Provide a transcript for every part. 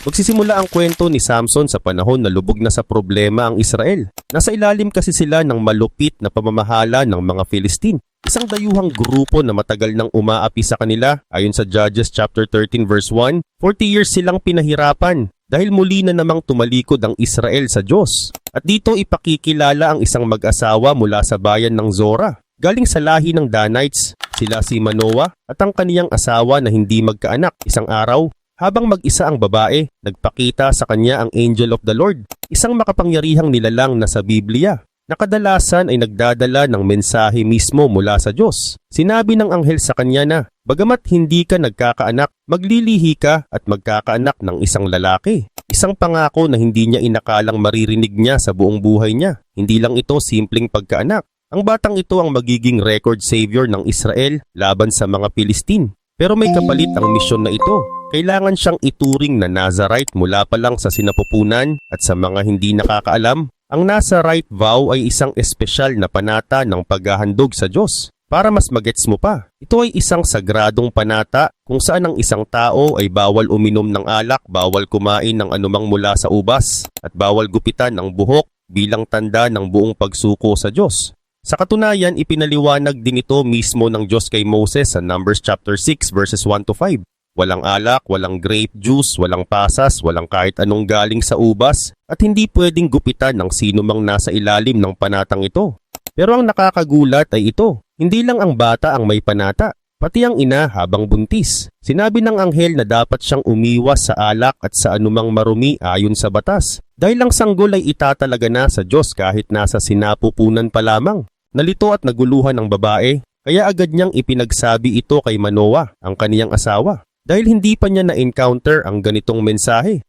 Magsisimula ang kwento ni Samson sa panahon na lubog na sa problema ang Israel. Nasa ilalim kasi sila ng malupit na pamamahala ng mga Filistin. Isang dayuhang grupo na matagal nang umaapi sa kanila ayon sa Judges chapter 13 verse 1, 40 years silang pinahirapan dahil muli na namang tumalikod ang Israel sa Diyos. At dito ipakikilala ang isang mag-asawa mula sa bayan ng Zora. Galing sa lahi ng Danites, sila si Manoah at ang kaniyang asawa na hindi magkaanak. Isang araw, habang mag-isa ang babae, nagpakita sa kanya ang angel of the Lord, isang makapangyarihang nilalang na sa Biblia na kadalasan ay nagdadala ng mensahe mismo mula sa Diyos. Sinabi ng anghel sa kanya na, bagamat hindi ka nagkakaanak, maglilihi ka at magkakaanak ng isang lalaki. Isang pangako na hindi niya inakalang maririnig niya sa buong buhay niya. Hindi lang ito simpleng pagkaanak. Ang batang ito ang magiging record savior ng Israel laban sa mga Pilistin. Pero may kapalit ang misyon na ito. Kailangan siyang ituring na Nazarite mula pa lang sa sinapupunan at sa mga hindi nakakaalam, ang Nazarite vow ay isang espesyal na panata ng paghahandog sa Diyos. Para mas magets mo pa, ito ay isang sagradong panata kung saan ang isang tao ay bawal uminom ng alak, bawal kumain ng anumang mula sa ubas, at bawal gupitan ng buhok bilang tanda ng buong pagsuko sa Diyos. Sa katunayan, ipinaliwanag din ito mismo ng Diyos kay Moses sa Numbers chapter 6 verses 1 to 5. Walang alak, walang grape juice, walang pasas, walang kahit anong galing sa ubas, at hindi pwedeng gupitan ng sino mang nasa ilalim ng panatang ito. Pero ang nakakagulat ay ito, hindi lang ang bata ang may panata, pati ang ina habang buntis. Sinabi ng anghel na dapat siyang umiwas sa alak at sa anumang marumi ayon sa batas. Dahil ang sanggol ay itatalaga na sa Diyos kahit nasa sinapupunan pa lamang. Nalito at naguluhan ang babae, kaya agad niyang ipinagsabi ito kay Manoah, ang kaniyang asawa. Dahil hindi pa niya na-encounter ang ganitong mensahe.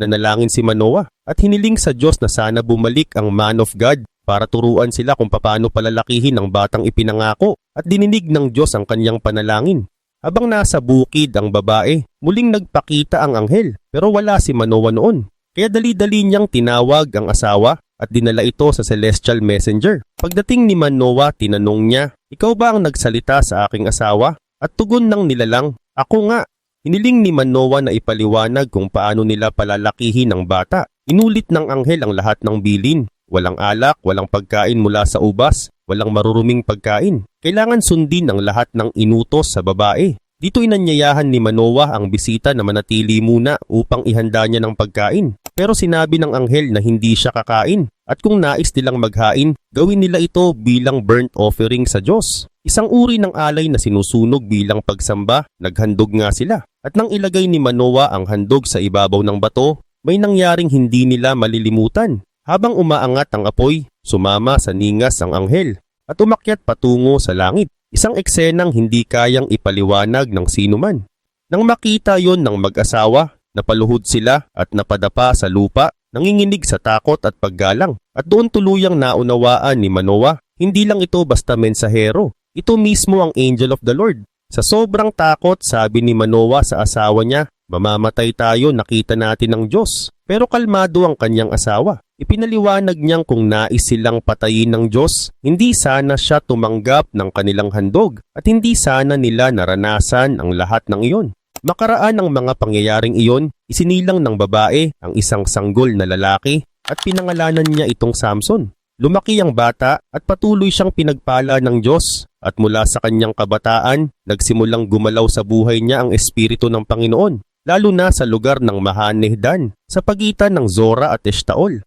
Nanalangin si Manoah at hiniling sa Diyos na sana bumalik ang man of God para turuan sila kung paano palalakihin ang batang ipinangako at dininig ng Diyos ang kanyang panalangin. Habang nasa bukid ang babae, muling nagpakita ang anghel pero wala si Manoah noon. Kaya dali-dali niyang tinawag ang asawa at dinala ito sa celestial messenger. Pagdating ni Manoah, tinanong niya, Ikaw ba ang nagsalita sa aking asawa? At tugon ng nilalang, Ako nga. Hiniling ni Manoah na ipaliwanag kung paano nila palalakihin ang bata. Inulit ng anghel ang lahat ng bilin. Walang alak, walang pagkain mula sa ubas, walang maruruming pagkain. Kailangan sundin ang lahat ng inutos sa babae. Dito inanyayahan ni Manoah ang bisita na manatili muna upang ihanda niya ng pagkain. Pero sinabi ng anghel na hindi siya kakain at kung nais nilang maghain, gawin nila ito bilang burnt offering sa Diyos. Isang uri ng alay na sinusunog bilang pagsamba, naghandog nga sila. At nang ilagay ni Manoah ang handog sa ibabaw ng bato, may nangyaring hindi nila malilimutan. Habang umaangat ang apoy, sumama sa ningas ang anghel at umakyat patungo sa langit. Isang eksenang hindi kayang ipaliwanag ng sinuman. Nang makita yon ng mag-asawa, napaluhod sila at napadapa sa lupa, nanginginig sa takot at paggalang. At doon tuluyang naunawaan ni Manoah, hindi lang ito basta mensahero, ito mismo ang angel of the Lord. Sa sobrang takot, sabi ni Manoah sa asawa niya, mamamatay tayo nakita natin ng Diyos. Pero kalmado ang kanyang asawa. Ipinaliwanag niyang kung nais silang patayin ng Diyos, hindi sana siya tumanggap ng kanilang handog at hindi sana nila naranasan ang lahat ng iyon. Makaraan ang mga pangyayaring iyon, isinilang ng babae ang isang sanggol na lalaki at pinangalanan niya itong Samson. Lumaki ang bata at patuloy siyang pinagpala ng Diyos at mula sa kanyang kabataan, nagsimulang gumalaw sa buhay niya ang Espiritu ng Panginoon, lalo na sa lugar ng Mahanehdan sa pagitan ng Zora at Eshtaol.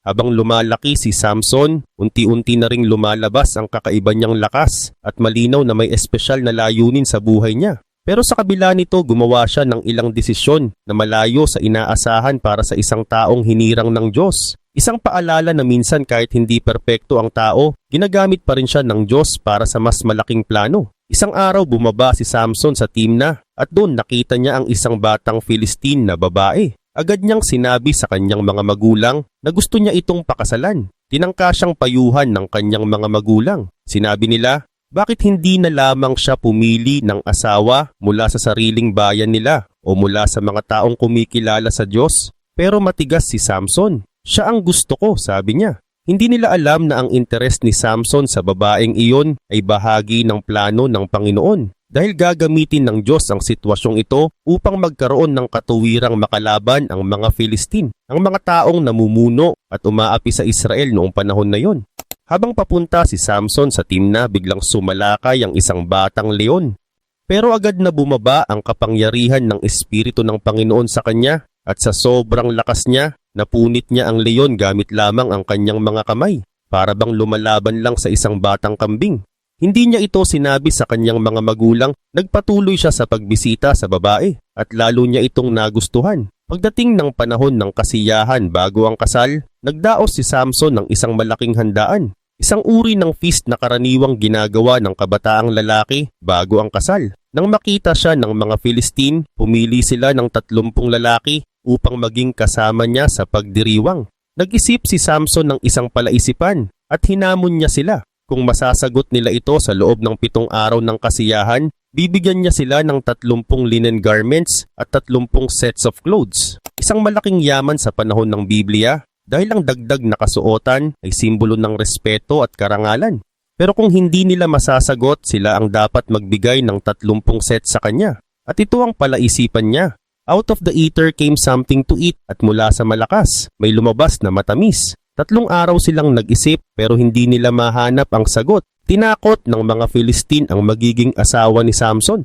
Habang lumalaki si Samson, unti-unti na ring lumalabas ang kakaiba niyang lakas at malinaw na may espesyal na layunin sa buhay niya. Pero sa kabila nito gumawa siya ng ilang desisyon na malayo sa inaasahan para sa isang taong hinirang ng Diyos. Isang paalala na minsan kahit hindi perpekto ang tao, ginagamit pa rin siya ng Diyos para sa mas malaking plano. Isang araw bumaba si Samson sa Timna at doon nakita niya ang isang batang Philistine na babae. Agad niyang sinabi sa kanyang mga magulang na gusto niya itong pakasalan. Tinangka siyang payuhan ng kanyang mga magulang. Sinabi nila, bakit hindi na lamang siya pumili ng asawa mula sa sariling bayan nila o mula sa mga taong kumikilala sa Diyos? Pero matigas si Samson. Siya ang gusto ko, sabi niya. Hindi nila alam na ang interes ni Samson sa babaeng iyon ay bahagi ng plano ng Panginoon. Dahil gagamitin ng Diyos ang sitwasyong ito upang magkaroon ng katuwirang makalaban ang mga Filistin, ang mga taong namumuno at umaapi sa Israel noong panahon na yon. Habang papunta si Samson sa Timna, biglang sumalakay ang isang batang leon. Pero agad na bumaba ang kapangyarihan ng Espiritu ng Panginoon sa kanya at sa sobrang lakas niya, napunit niya ang leon gamit lamang ang kanyang mga kamay para bang lumalaban lang sa isang batang kambing. Hindi niya ito sinabi sa kanyang mga magulang, nagpatuloy siya sa pagbisita sa babae at lalo niya itong nagustuhan. Pagdating ng panahon ng kasiyahan bago ang kasal, nagdaos si Samson ng isang malaking handaan. Isang uri ng feast na karaniwang ginagawa ng kabataang lalaki bago ang kasal. Nang makita siya ng mga Filistin, pumili sila ng tatlumpung lalaki upang maging kasama niya sa pagdiriwang. Nag-isip si Samson ng isang palaisipan at hinamon niya sila. Kung masasagot nila ito sa loob ng pitong araw ng kasiyahan, bibigyan niya sila ng tatlumpung linen garments at tatlumpung sets of clothes. Isang malaking yaman sa panahon ng Biblia dahil ang dagdag na kasuotan ay simbolo ng respeto at karangalan. Pero kung hindi nila masasagot, sila ang dapat magbigay ng tatlumpung set sa kanya. At ito ang palaisipan niya. Out of the eater came something to eat at mula sa malakas, may lumabas na matamis. Tatlong araw silang nag-isip pero hindi nila mahanap ang sagot. Tinakot ng mga Filistin ang magiging asawa ni Samson.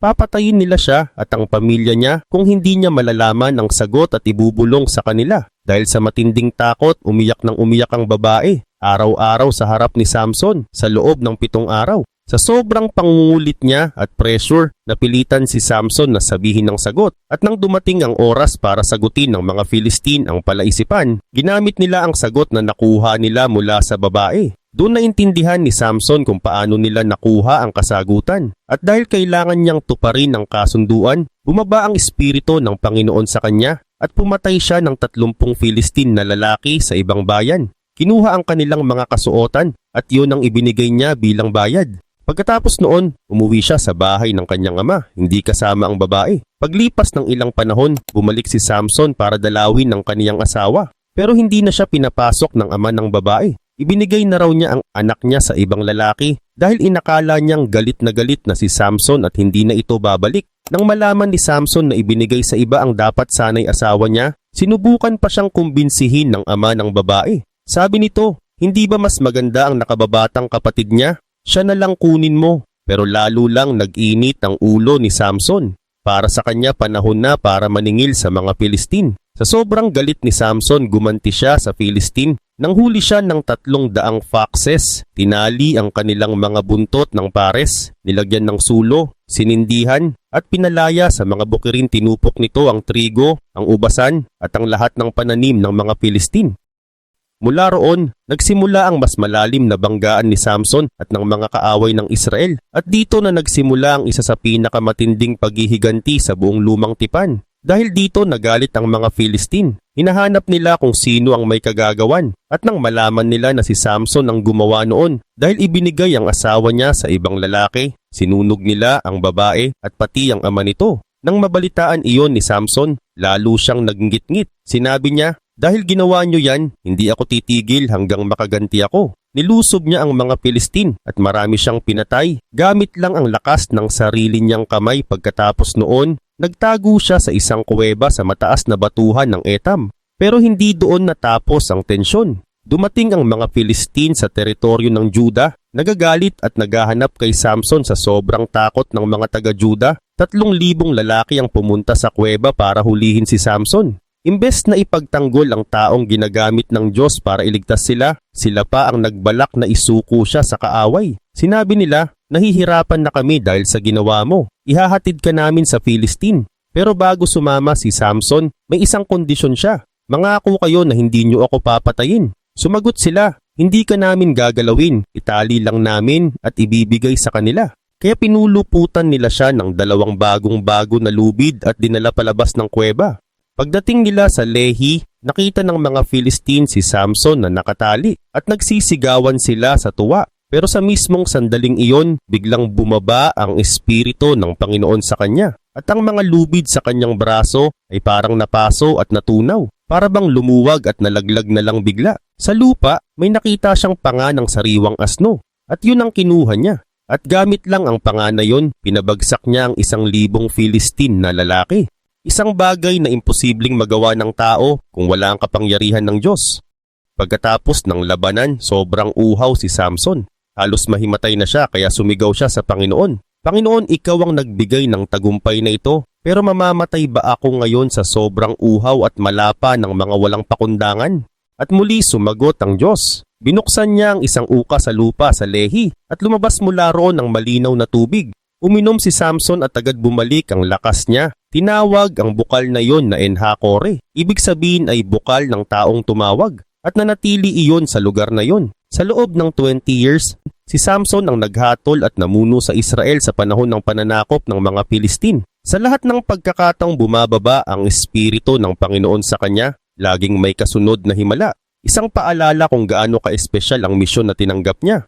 Papatayin nila siya at ang pamilya niya kung hindi niya malalaman ang sagot at ibubulong sa kanila. Dahil sa matinding takot, umiyak ng umiyak ang babae. Araw-araw sa harap ni Samson sa loob ng pitong araw. Sa sobrang pangungulit niya at pressure, napilitan si Samson na sabihin ng sagot at nang dumating ang oras para sagutin ng mga Filistin ang palaisipan, ginamit nila ang sagot na nakuha nila mula sa babae. Doon naintindihan ni Samson kung paano nila nakuha ang kasagutan. At dahil kailangan niyang tuparin ang kasunduan, bumaba ang espiritu ng Panginoon sa kanya at pumatay siya ng tatlumpung Filistin na lalaki sa ibang bayan. Kinuha ang kanilang mga kasuotan at yun ang ibinigay niya bilang bayad. Pagkatapos noon, umuwi siya sa bahay ng kanyang ama, hindi kasama ang babae. Paglipas ng ilang panahon, bumalik si Samson para dalawin ng kaniyang asawa. Pero hindi na siya pinapasok ng ama ng babae. Ibinigay na raw niya ang anak niya sa ibang lalaki dahil inakala niyang galit na galit na si Samson at hindi na ito babalik. Nang malaman ni Samson na ibinigay sa iba ang dapat sanay asawa niya, sinubukan pa siyang kumbinsihin ng ama ng babae. Sabi nito, hindi ba mas maganda ang nakababatang kapatid niya siya na lang kunin mo. Pero lalo lang nag-init ang ulo ni Samson. Para sa kanya panahon na para maningil sa mga Filistin. Sa sobrang galit ni Samson, gumanti siya sa Filistin. Nang huli siya ng tatlong daang foxes, tinali ang kanilang mga buntot ng pares, nilagyan ng sulo, sinindihan, at pinalaya sa mga bukirin tinupok nito ang trigo, ang ubasan, at ang lahat ng pananim ng mga Filistin. Mula roon, nagsimula ang mas malalim na banggaan ni Samson at ng mga kaaway ng Israel at dito na nagsimula ang isa sa pinakamatinding paghihiganti sa buong lumang tipan. Dahil dito nagalit ang mga Filistin. Hinahanap nila kung sino ang may kagagawan at nang malaman nila na si Samson ang gumawa noon dahil ibinigay ang asawa niya sa ibang lalaki, sinunog nila ang babae at pati ang ama nito. Nang mabalitaan iyon ni Samson, lalo siyang naggingit-ngit. Sinabi niya, dahil ginawa niyo yan, hindi ako titigil hanggang makaganti ako. Nilusob niya ang mga Pilistin at marami siyang pinatay. Gamit lang ang lakas ng sarili niyang kamay pagkatapos noon, nagtago siya sa isang kuweba sa mataas na batuhan ng Etam. Pero hindi doon natapos ang tensyon. Dumating ang mga Filistin sa teritoryo ng Juda, nagagalit at naghahanap kay Samson sa sobrang takot ng mga taga-Juda. Tatlong libong lalaki ang pumunta sa kuweba para hulihin si Samson. Imbes na ipagtanggol ang taong ginagamit ng Diyos para iligtas sila, sila pa ang nagbalak na isuko siya sa kaaway. Sinabi nila, nahihirapan na kami dahil sa ginawa mo. Ihahatid ka namin sa Philistine. Pero bago sumama si Samson, may isang kondisyon siya. Mangako kayo na hindi niyo ako papatayin. Sumagot sila, hindi ka namin gagalawin, itali lang namin at ibibigay sa kanila. Kaya pinuluputan nila siya ng dalawang bagong bago na lubid at dinala palabas ng kuweba. Pagdating nila sa Lehi, nakita ng mga Philistine si Samson na nakatali at nagsisigawan sila sa tuwa. Pero sa mismong sandaling iyon, biglang bumaba ang espiritu ng Panginoon sa kanya at ang mga lubid sa kanyang braso ay parang napaso at natunaw, para bang lumuwag at nalaglag na lang bigla. Sa lupa, may nakita siyang panga ng sariwang asno at yun ang kinuha niya. At gamit lang ang pangana yon, pinabagsak niya ang isang libong Filistin na lalaki. Isang bagay na imposibleng magawa ng tao kung wala ang kapangyarihan ng Diyos. Pagkatapos ng labanan, sobrang uhaw si Samson. Halos mahimatay na siya kaya sumigaw siya sa Panginoon. Panginoon, ikaw ang nagbigay ng tagumpay na ito, pero mamamatay ba ako ngayon sa sobrang uhaw at malapa ng mga walang pakundangan? At muli sumagot ang Diyos. Binuksan niya ang isang uka sa lupa sa lehi at lumabas mula roon ang malinaw na tubig. Uminom si Samson at agad bumalik ang lakas niya. Tinawag ang bukal na iyon na Enhakore. Ibig sabihin ay bukal ng taong tumawag at nanatili iyon sa lugar na iyon. Sa loob ng 20 years, si Samson ang naghatol at namuno sa Israel sa panahon ng pananakop ng mga Filistin. Sa lahat ng pagkakataong bumababa ang espiritu ng Panginoon sa kanya, laging may kasunod na himala. Isang paalala kung gaano ka-espesyal ang misyon na tinanggap niya.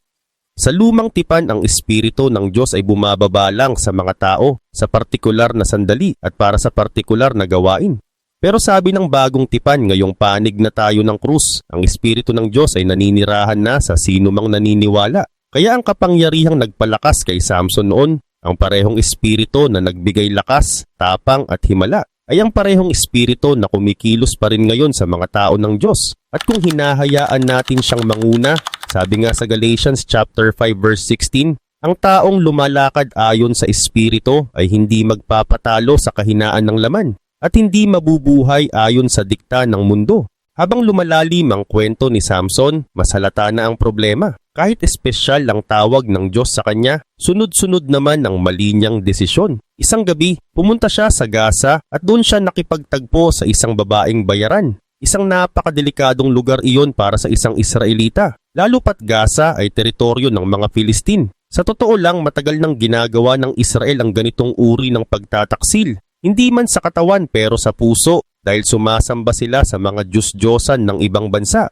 Sa lumang tipan ang espiritu ng Diyos ay bumababa lang sa mga tao sa partikular na sandali at para sa partikular na gawain. Pero sabi ng bagong tipan ngayong panig na tayo ng krus, ang espiritu ng Diyos ay naninirahan na sa sino mang naniniwala. Kaya ang kapangyarihang nagpalakas kay Samson noon, ang parehong espiritu na nagbigay lakas, tapang at himala, ay ang parehong espiritu na kumikilos pa rin ngayon sa mga tao ng Diyos. At kung hinahayaan natin siyang manguna, sabi nga sa Galatians chapter 5 verse 16, ang taong lumalakad ayon sa espiritu ay hindi magpapatalo sa kahinaan ng laman at hindi mabubuhay ayon sa dikta ng mundo. Habang lumalalim ang kwento ni Samson, mas halata na ang problema. Kahit espesyal ang tawag ng Diyos sa kanya, sunod-sunod naman ang mali niyang desisyon. Isang gabi, pumunta siya sa Gaza at doon siya nakipagtagpo sa isang babaeng bayaran. Isang napakadelikadong lugar iyon para sa isang Israelita, lalo pat Gaza ay teritoryo ng mga Filistin. Sa totoo lang, matagal nang ginagawa ng Israel ang ganitong uri ng pagtataksil. Hindi man sa katawan pero sa puso dahil sumasamba sila sa mga Diyos-Diyosan ng ibang bansa.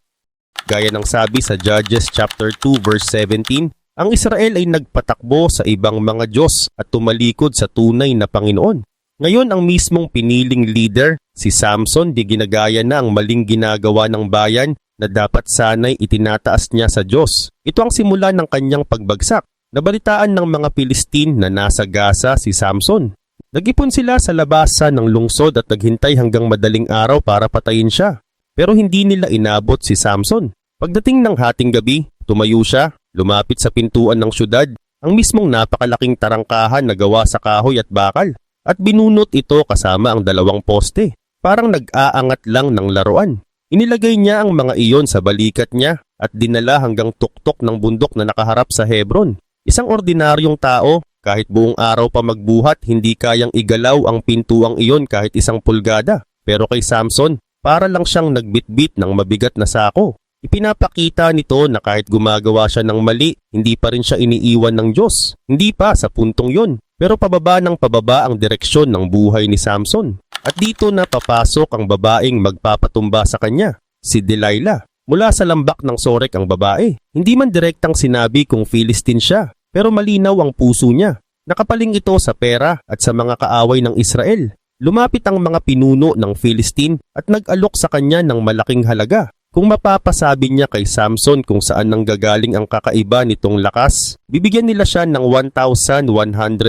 Gaya ng sabi sa Judges chapter 2 verse 17, ang Israel ay nagpatakbo sa ibang mga Diyos at tumalikod sa tunay na Panginoon. Ngayon ang mismong piniling leader, si Samson, di ginagaya na ang maling ginagawa ng bayan na dapat sanay itinataas niya sa Diyos. Ito ang simula ng kanyang pagbagsak. Nabalitaan ng mga Pilistin na nasa Gaza si Samson. Nagipon sila sa labasan ng lungsod at naghintay hanggang madaling araw para patayin siya. Pero hindi nila inabot si Samson. Pagdating ng hating gabi, tumayo siya, lumapit sa pintuan ng syudad, ang mismong napakalaking tarangkahan na gawa sa kahoy at bakal, at binunot ito kasama ang dalawang poste. Parang nag-aangat lang ng laruan. Inilagay niya ang mga iyon sa balikat niya at dinala hanggang tuktok ng bundok na nakaharap sa Hebron. Isang ordinaryong tao kahit buong araw pa magbuhat, hindi kayang igalaw ang pintuang iyon kahit isang pulgada. Pero kay Samson, para lang siyang nagbitbit ng mabigat na sako. Ipinapakita nito na kahit gumagawa siya ng mali, hindi pa rin siya iniiwan ng Diyos. Hindi pa sa puntong yon. Pero pababa ng pababa ang direksyon ng buhay ni Samson. At dito na papasok ang babaeng magpapatumba sa kanya, si Delilah. Mula sa lambak ng sorek ang babae. Hindi man direktang sinabi kung Philistine siya, pero malinaw ang puso niya. Nakapaling ito sa pera at sa mga kaaway ng Israel. Lumapit ang mga pinuno ng Philistine at nag-alok sa kanya ng malaking halaga. Kung mapapasabi niya kay Samson kung saan nanggagaling ang kakaiba nitong lakas, bibigyan nila siya ng 1,100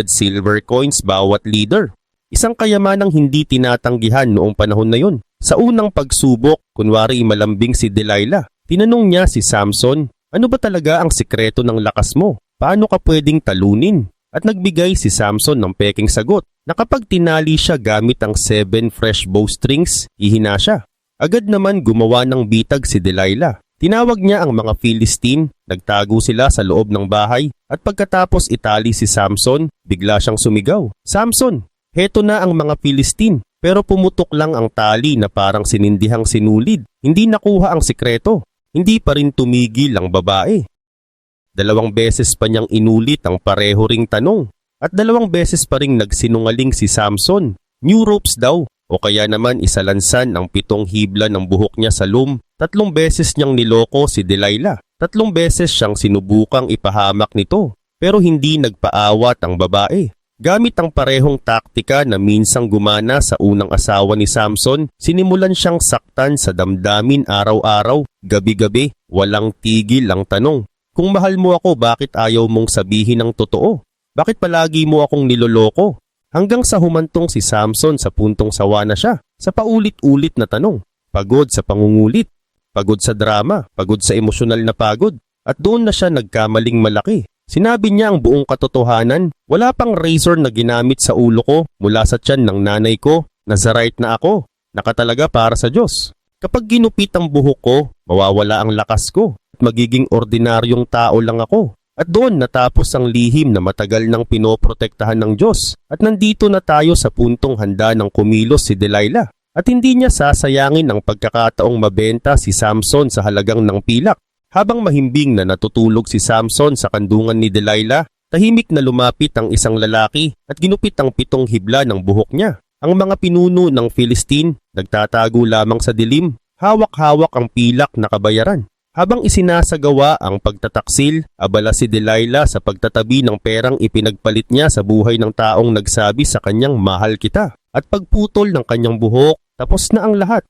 silver coins bawat leader. Isang kayamanang hindi tinatanggihan noong panahon na yon. Sa unang pagsubok, kunwari malambing si Delilah, tinanong niya si Samson, ano ba talaga ang sikreto ng lakas mo? Paano ka pwedeng talunin? At nagbigay si Samson ng peking sagot na kapag tinali siya gamit ang 7 fresh bowstrings, ihina siya. Agad naman gumawa ng bitag si Delilah. Tinawag niya ang mga Philistine, nagtago sila sa loob ng bahay at pagkatapos itali si Samson, bigla siyang sumigaw. Samson, heto na ang mga Philistine. Pero pumutok lang ang tali na parang sinindihang sinulid. Hindi nakuha ang sikreto. Hindi pa rin tumigil ang babae. Dalawang beses pa niyang inulit ang pareho ring tanong at dalawang beses pa ring nagsinungaling si Samson. New ropes daw o kaya naman isalansan ang pitong hibla ng buhok niya sa loom. Tatlong beses niyang niloko si Delilah. Tatlong beses siyang sinubukang ipahamak nito pero hindi nagpaawat ang babae. Gamit ang parehong taktika na minsang gumana sa unang asawa ni Samson, sinimulan siyang saktan sa damdamin araw-araw, gabi-gabi, walang tigil ang tanong. Kung mahal mo ako, bakit ayaw mong sabihin ng totoo? Bakit palagi mo akong niloloko? Hanggang sa humantong si Samson sa puntong sawa na siya sa paulit-ulit na tanong. Pagod sa pangungulit, pagod sa drama, pagod sa emosyonal na pagod, at doon na siya nagkamaling malaki. Sinabi niya ang buong katotohanan, wala pang razor na ginamit sa ulo ko mula sa tiyan ng nanay ko, Nazarite na ako, nakatalaga para sa Diyos. Kapag ginupit ang buhok ko, mawawala ang lakas ko at magiging ordinaryong tao lang ako. At doon natapos ang lihim na matagal nang pinoprotektahan ng Diyos. At nandito na tayo sa puntong handa ng kumilos si Delilah. At hindi niya sasayangin ang pagkakataong mabenta si Samson sa halagang ng pilak. Habang mahimbing na natutulog si Samson sa kandungan ni Delilah, tahimik na lumapit ang isang lalaki at ginupit ang pitong hibla ng buhok niya. Ang mga pinuno ng Philistine nagtatago lamang sa dilim, hawak-hawak ang pilak na kabayaran. Habang isinasagawa ang pagtataksil, abala si Delilah sa pagtatabi ng perang ipinagpalit niya sa buhay ng taong nagsabi sa kanyang mahal kita. At pagputol ng kanyang buhok, tapos na ang lahat.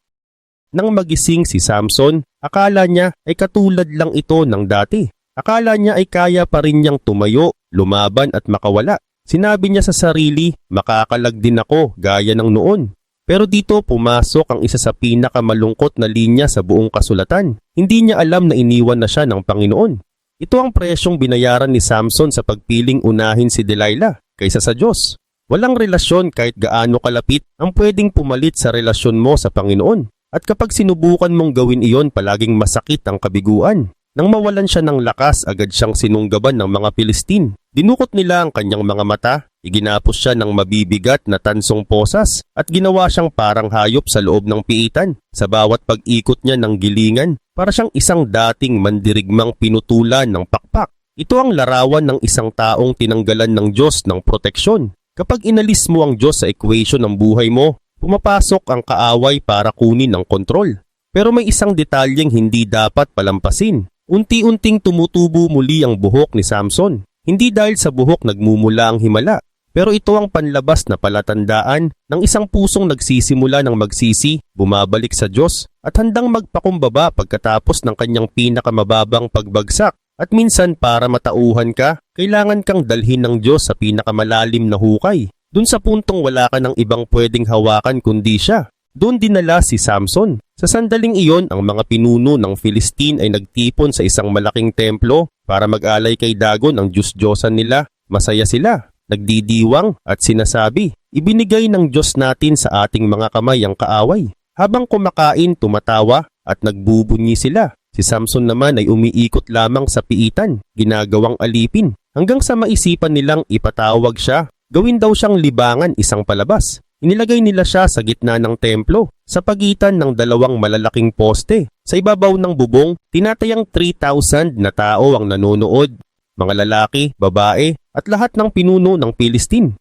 Nang magising si Samson, akala niya ay katulad lang ito ng dati. Akala niya ay kaya pa rin niyang tumayo, lumaban at makawala. Sinabi niya sa sarili, makakalag din ako gaya ng noon. Pero dito pumasok ang isa sa pinakamalungkot na linya sa buong kasulatan. Hindi niya alam na iniwan na siya ng Panginoon. Ito ang presyong binayaran ni Samson sa pagpiling unahin si Delilah kaysa sa Diyos. Walang relasyon kahit gaano kalapit ang pwedeng pumalit sa relasyon mo sa Panginoon. At kapag sinubukan mong gawin iyon, palaging masakit ang kabiguan. Nang mawalan siya ng lakas, agad siyang sinunggaban ng mga Pilistin. Dinukot nila ang kanyang mga mata, iginapos siya ng mabibigat na tansong posas at ginawa siyang parang hayop sa loob ng piitan. Sa bawat pag-ikot niya ng gilingan, para siyang isang dating mandirigmang pinutulan ng pakpak. Ito ang larawan ng isang taong tinanggalan ng Diyos ng proteksyon. Kapag inalis mo ang Diyos sa equation ng buhay mo, pumapasok ang kaaway para kunin ang kontrol. Pero may isang detalyeng hindi dapat palampasin. Unti-unting tumutubo muli ang buhok ni Samson. Hindi dahil sa buhok nagmumula ang himala, pero ito ang panlabas na palatandaan ng isang pusong nagsisimula ng magsisi, bumabalik sa Diyos at handang magpakumbaba pagkatapos ng kanyang pinakamababang pagbagsak. At minsan para matauhan ka, kailangan kang dalhin ng Diyos sa pinakamalalim na hukay. Dun sa puntong wala ka ng ibang pwedeng hawakan kundi siya. Doon dinala si Samson. Sa sandaling iyon, ang mga pinuno ng Philistine ay nagtipon sa isang malaking templo para mag-alay kay Dagon ang Diyos-Diyosan nila. Masaya sila, nagdidiwang at sinasabi, ibinigay ng Diyos natin sa ating mga kamay ang kaaway. Habang kumakain, tumatawa at nagbubunyi sila. Si Samson naman ay umiikot lamang sa piitan, ginagawang alipin, hanggang sa maisipan nilang ipatawag siya. Gawin daw siyang libangan isang palabas. Inilagay nila siya sa gitna ng templo, sa pagitan ng dalawang malalaking poste. Sa ibabaw ng bubong, tinatayang 3,000 na tao ang nanonood, mga lalaki, babae, at lahat ng pinuno ng Pilistin.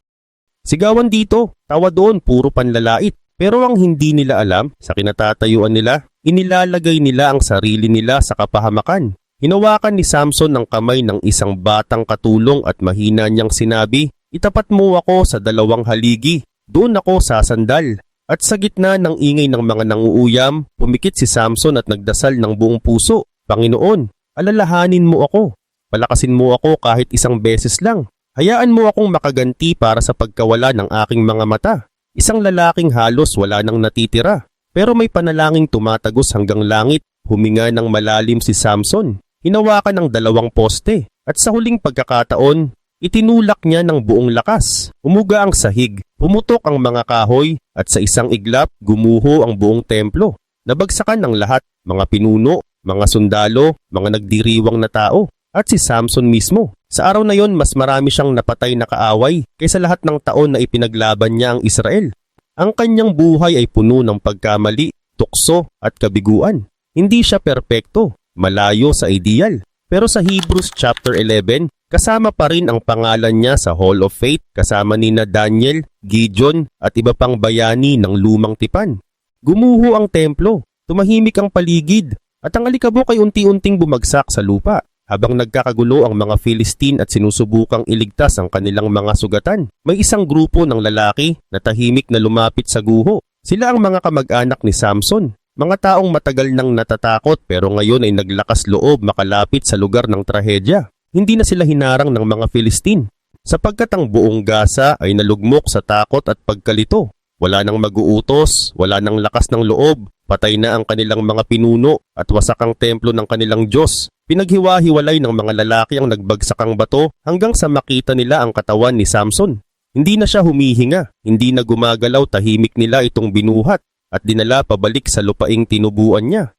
Sigawan dito, tawa doon, puro panlalait. Pero ang hindi nila alam, sa kinatatayuan nila, inilalagay nila ang sarili nila sa kapahamakan. Hinawakan ni Samson ang kamay ng isang batang katulong at mahina niyang sinabi, Itapat mo ako sa dalawang haligi, doon ako sasandal. At sa gitna ng ingay ng mga nanguuyam, pumikit si Samson at nagdasal ng buong puso, Panginoon, alalahanin mo ako. Palakasin mo ako kahit isang beses lang. Hayaan mo akong makaganti para sa pagkawala ng aking mga mata. Isang lalaking halos wala nang natitira. Pero may panalangin tumatagos hanggang langit. Huminga ng malalim si Samson. Hinawakan ng dalawang poste. At sa huling pagkakataon, itinulak niya ng buong lakas. Umuga ang sahig. Pumutok ang mga kahoy at sa isang iglap gumuho ang buong templo. Nabagsakan ng lahat, mga pinuno, mga sundalo, mga nagdiriwang na tao, at si Samson mismo. Sa araw na yon mas marami siyang napatay na kaaway kaysa lahat ng taon na ipinaglaban niya ang Israel. Ang kanyang buhay ay puno ng pagkamali, tukso at kabiguan. Hindi siya perpekto, malayo sa ideal. Pero sa Hebrews chapter 11, kasama pa rin ang pangalan niya sa Hall of Faith kasama ni na Daniel, Gideon at iba pang bayani ng lumang tipan. Gumuho ang templo, tumahimik ang paligid at ang alikabok ay unti-unting bumagsak sa lupa habang nagkakagulo ang mga Philistine at sinusubukang iligtas ang kanilang mga sugatan. May isang grupo ng lalaki na tahimik na lumapit sa guho. Sila ang mga kamag-anak ni Samson. Mga taong matagal nang natatakot pero ngayon ay naglakas loob makalapit sa lugar ng trahedya. Hindi na sila hinarang ng mga Filistin sapagkat ang buong Gaza ay nalugmok sa takot at pagkalito. Wala nang mag-uutos, wala nang lakas ng loob, patay na ang kanilang mga pinuno at wasak ang templo ng kanilang Diyos. Pinaghiwa-hiwalay ng mga lalaki ang nagbagsak ang bato hanggang sa makita nila ang katawan ni Samson. Hindi na siya humihinga, hindi na gumagalaw tahimik nila itong binuhat at dinala pabalik sa lupaing tinubuan niya.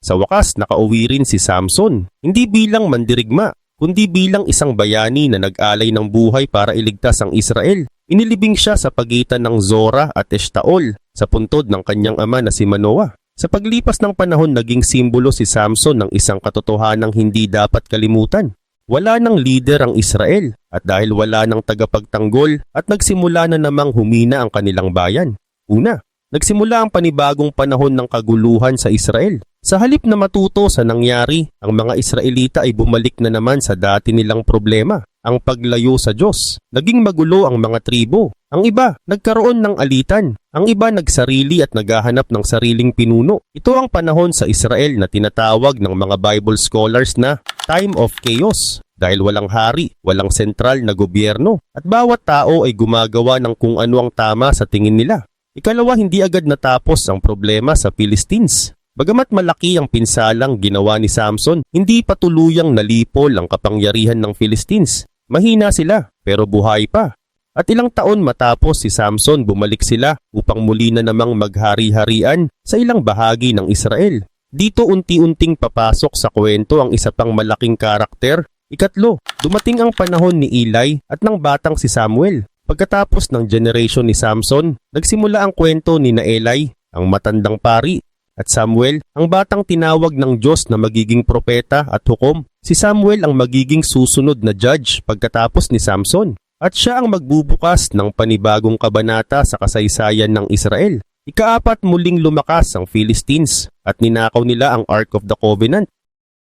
Sa wakas, nakauwi rin si Samson, hindi bilang mandirigma, kundi bilang isang bayani na nag-alay ng buhay para iligtas ang Israel. Inilibing siya sa pagitan ng Zora at Eshtaol sa puntod ng kanyang ama na si Manoah. Sa paglipas ng panahon naging simbolo si Samson ng isang katotohanang hindi dapat kalimutan. Wala ng leader ang Israel at dahil wala ng tagapagtanggol at nagsimula na namang humina ang kanilang bayan. Una, nagsimula ang panibagong panahon ng kaguluhan sa Israel. Sa halip na matuto sa nangyari, ang mga Israelita ay bumalik na naman sa dati nilang problema, ang paglayo sa Diyos. Naging magulo ang mga tribo. Ang iba, nagkaroon ng alitan. Ang iba nagsarili at naghahanap ng sariling pinuno. Ito ang panahon sa Israel na tinatawag ng mga Bible scholars na time of chaos. Dahil walang hari, walang sentral na gobyerno, at bawat tao ay gumagawa ng kung ano ang tama sa tingin nila. Ikalawa, hindi agad natapos ang problema sa Philistines. Bagamat malaki ang pinsalang ginawa ni Samson, hindi pa tuluyang nalipol ang kapangyarihan ng Philistines. Mahina sila, pero buhay pa. At ilang taon matapos si Samson bumalik sila upang muli na namang maghari-harian sa ilang bahagi ng Israel. Dito unti-unting papasok sa kwento ang isa pang malaking karakter. Ikatlo, dumating ang panahon ni Eli at ng batang si Samuel. Pagkatapos ng generation ni Samson, nagsimula ang kwento ni na Eli, ang matandang pari, at Samuel, ang batang tinawag ng Diyos na magiging propeta at hukom. Si Samuel ang magiging susunod na judge pagkatapos ni Samson. At siya ang magbubukas ng panibagong kabanata sa kasaysayan ng Israel. Ikaapat muling lumakas ang Philistines at ninakaw nila ang Ark of the Covenant.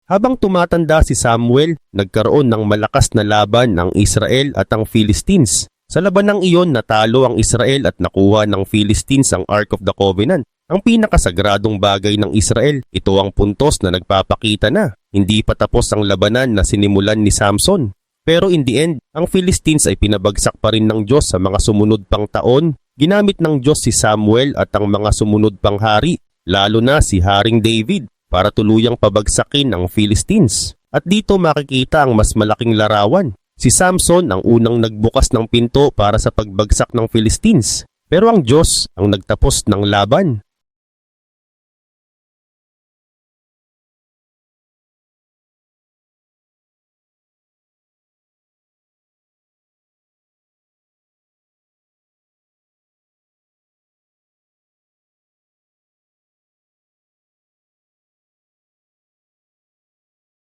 Habang tumatanda si Samuel, nagkaroon ng malakas na laban ang Israel at ang Philistines. Sa labanang iyon natalo ang Israel at nakuha ng Philistines ang Ark of the Covenant. Ang pinakasagradong bagay ng Israel, ito ang puntos na nagpapakita na hindi pa tapos ang labanan na sinimulan ni Samson. Pero in the end, ang Philistines ay pinabagsak pa rin ng Diyos sa mga sumunod pang taon. Ginamit ng Diyos si Samuel at ang mga sumunod pang hari, lalo na si Haring David, para tuluyang pabagsakin ang Philistines. At dito makikita ang mas malaking larawan. Si Samson ang unang nagbukas ng pinto para sa pagbagsak ng Philistines. Pero ang Diyos ang nagtapos ng laban.